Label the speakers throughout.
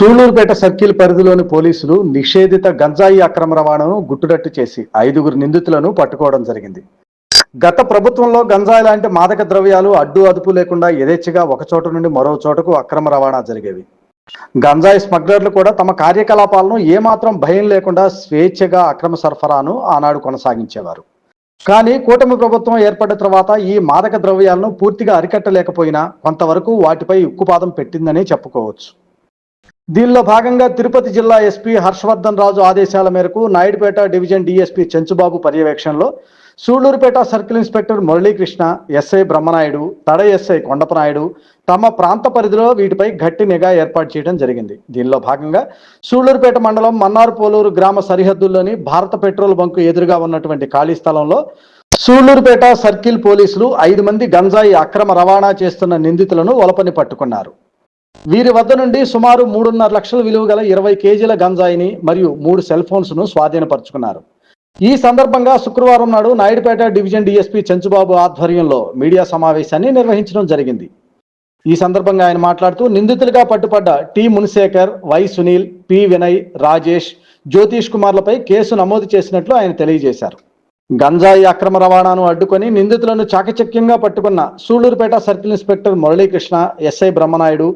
Speaker 1: Sullurpeta circle పరిధిలోని పోలీసులు నిషేధిత గంజాయి అక్రమ రవాణాను గుట్టుడట్టు చేసి ఐదుగురు నిందితులను పట్టుకోవడం జరిగింది. గత ప్రభుత్వంలో గంజాయి లాంటి మాదక ద్రవ్యాలు అడ్డు అదుపు లేకుండా యథేచ్ఛగా ఒక చోట నుండి మరో చోటకు అక్రమ రవాణా జరిగేవి. గంజాయి స్మగ్లర్లు కూడా తమ కార్యకలాపాలను ఏమాత్రం భయం లేకుండా స్వేచ్ఛగా అక్రమ సరఫరాను ఆనాడు కొనసాగించేవారు. కానీ కూటమి ప్రభుత్వం ఏర్పడిన తర్వాత ఈ మాదక ద్రవ్యాలను పూర్తిగా అరికట్టలేకపోయినా కొంతవరకు వాటిపై ఉక్కుపాదం పెట్టిందనే చెప్పుకోవచ్చు. దీనిలో భాగంగా తిరుపతి జిల్లా ఎస్పీ హర్షవర్ధన్ రాజు ఆదేశాల మేరకు నాయుడుపేట డివిజన్ డిఎస్పీ చెంచుబాబు పర్యవేక్షణలో Sullurpeta circle inspector Muralikrishna SI Brahmanaidu Tada SI Kondapanaidu తమ ప్రాంత పరిధిలో వీటిపై గట్టి నిఘా ఏర్పాటు చేయడం జరిగింది. దీనిలో భాగంగా సూళ్ళూరుపేట మండలం మన్నార్ పోలూరు గ్రామ సరిహద్దుల్లోని భారత పెట్రోల్ బంకు ఎదురుగా ఉన్నటువంటి ఖాళీ స్థలంలో సూళ్ళూరుపేట సర్కిల్ పోలీసులు ఐదు మంది గంజాయి అక్రమ రవాణా చేస్తున్న నిందితులను ఒలపని పట్టుకున్నారు. వీరి వద్ద నుండి సుమారు మూడున్నర లక్షల విలువ గల ఇరవై కేజీల గంజాయిని మరియు మూడు సెల్ ఫోన్స్ను స్వాధీనపరుచుకున్నారు. ఈ సందర్భంగా శుక్రవారం నాడు నాయుడుపేట డివిజన్ డిఎస్పీ చెంచుబాబు ఆధ్వర్యంలో మీడియా సమావేశాన్ని నిర్వహించడం జరిగింది. ఈ సందర్భంగా ఆయన మాట్లాడుతూ నిందితులుగా పట్టుపడ్డ T Munisekhar Y Sunil P Vinay Rajesh Jyothish కుమార్లపై case నమోదు చేసినట్లు ఆయన తెలియజేశారు. గంజాయి అక్రమ రవాణాను అడ్డుకొని నిందితులను చాకచక్యంగా పట్టుకున్న Sullurpeta circle inspector Muralikrishna SI Brahmanaidu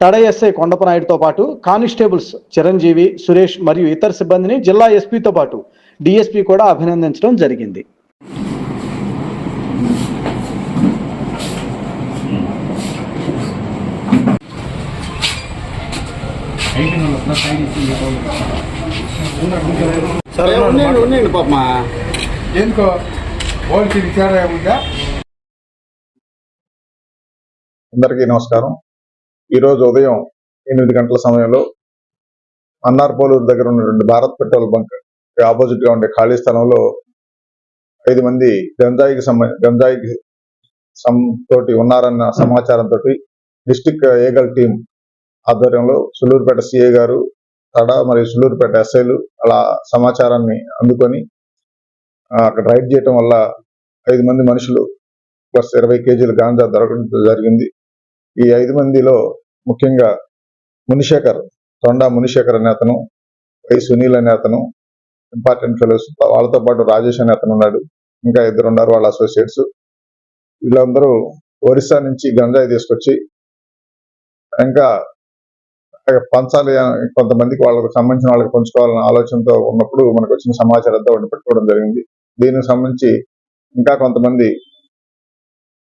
Speaker 1: Tada SI కొండపనాయుడుతో పాటు కానిస్టేబుల్స్ చిరంజీవి సురేష్ మరియు ఇతర సిబ్బందిని జిల్లా ఎస్పీతో పాటు డిఎస్పీ కూడా అభినందించడం జరిగింది.
Speaker 2: సరే ఉండండి ఉండండి పాపమా.
Speaker 3: ఎందుకో వాళ్ళకి విచారణ ఏముందా
Speaker 4: అందరికీ నమస్కారం. ఈరోజు ఉదయం ఎనిమిది గంటల సమయంలో అన్నార్పోలూరు దగ్గర ఉన్నటువంటి భారత్ పెట్రోల్ బంక్ ఆపోజిట్గా ఉండే ఖాళీ స్థలంలో ఐదు మంది గంజాయికి సంబంధ గంజాయికి సం తోటి ఉన్నారన్న సమాచారంతో డిస్టిక్ ఏగల్ టీం ఆధ్వర్యంలో సులూరుపేట సిఏ గారు తడ మరియు సులూరుపేట ఎస్ఐలు అలా సమాచారాన్ని అందుకొని అక్కడ రైడ్ చేయటం వల్ల ఐదు మంది మనుషులు ప్లస్ ఇరవై కేజీల గాంజా దొరకడం జరిగింది. ఈ ఐదు మందిలో ముఖ్యంగా మునిశేఖర్ తొండా మునిశేఖర్ అనే అతను వై సునీల్ అనే అతను ఇంపార్టెంట్ ఫెలోస్ వాళ్ళతో పాటు రాజేష్ అనే అతను ఉన్నాడు. ఇంకా ఇద్దరు ఉన్నారు వాళ్ళ అసోసియేట్స్ వీళ్ళందరూ ఒరిస్సా నుంచి గంజాయి తీసుకొచ్చి ఇంకా పంచాలి కొంతమందికి వాళ్ళకి సంబంధించిన వాళ్ళకి పంచుకోవాలనే ఆలోచనతో ఉన్నప్పుడు మనకు వచ్చిన సమాచారంతో వాటిని పెట్టుకోవడం జరిగింది. దీనికి సంబంధించి ఇంకా కొంతమంది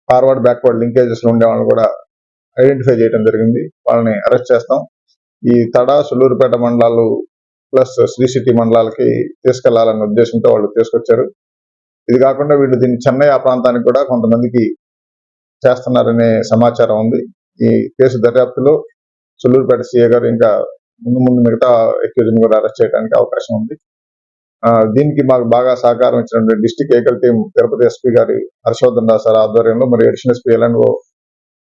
Speaker 4: ఫార్వర్డ్ బ్యాక్వర్డ్ లింకేజెస్లో ఉండే కూడా ఐడెంటిఫై చేయడం జరిగింది. వాళ్ళని అరెస్ట్ చేస్తాం. ఈ తడ సుల్లూరుపేట మండలాలు ప్లస్ శ్రీ సిటీ మండలాలకి తీసుకెళ్ళాలన్న ఉద్దేశంతో వాళ్ళు తీసుకొచ్చారు. ఇది కాకుండా వీళ్ళు దీన్ని చెన్నై ఆ ప్రాంతానికి కూడా కొంతమందికి చేస్తున్నారనే సమాచారం ఉంది. ఈ కేసు దర్యాప్తులో సుల్లూరుపేట సీఏ గారు ఇంకా ముందు ముందు మిగతా ఎక్యూజ్ని కూడా అరెస్ట్ చేయడానికి అవకాశం ఉంది. ఆ, దీనికి మాకు బాగా సహకారం ఇచ్చినటువంటి డిస్టిక్ ఏకల్ టీం తిరుపతి ఎస్పీ గారి హర్షవర్ధన్ దాస్ సార్ ఆధ్వర్యంలో మరియు అడిషనల్ ఎస్పీ ఎల్ఎన్ఓ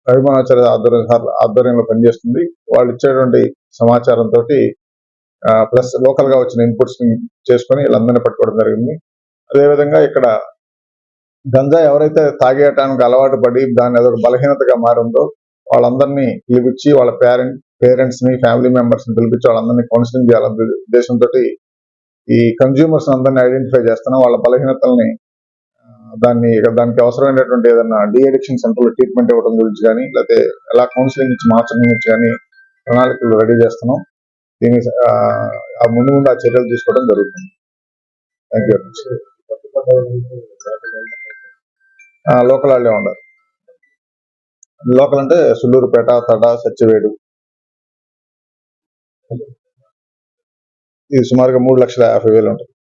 Speaker 4: రవిమానాచార్య ఆధ్వర్యం ఆధ్వర్యంలో పనిచేస్తుంది. వాళ్ళు ఇచ్చేటువంటి సమాచారంతో ప్లస్ లోకల్గా వచ్చిన ఇన్పుట్స్ని చేసుకొని వీళ్ళందరినీ పట్టుకోవడం జరిగింది. అదేవిధంగా ఇక్కడ గంజా ఎవరైతే తాగేయటానికి అలవాటు పడి దాన్ని ఏదో బలహీనతగా మారిందో వాళ్ళందరినీ పిలిపించి వాళ్ళ పేరెంట్ పేరెంట్స్ని ఫ్యామిలీ మెంబర్స్ని పిలిపించి వాళ్ళందరినీ కౌన్సిలింగ్ చేయాలనే ఉద్దేశంతో ఈ కన్జ్యూమర్స్ అందరినీ ఐడెంటిఫై చేస్తున్నాం. వాళ్ళ బలహీనతల్ని దాన్ని దానికి అవసరమైనటువంటి ఏదైనా డి అడిక్షన్ ట్రీట్మెంట్ ఇవ్వడం గురించి కానీ లేకపోతే ఎలా కౌన్సిలింగ్ ఇచ్చి మార్చడం గురించి కానీ ప్రణాళికలు రెడీ చేస్తున్నాం. దీని ఆ, ముందు ముందు ఆ చర్యలు తీసుకోవడం జరుగుతుంది. థ్యాంక్ యూ లోకల్ వాళ్ళే ఉండరు లోకల్ అంటే సుల్లూరుపేట తడ సత్యవేడు. ఇది సుమారుగా మూడు లక్షల యాభై వేలు ఉంటుంది.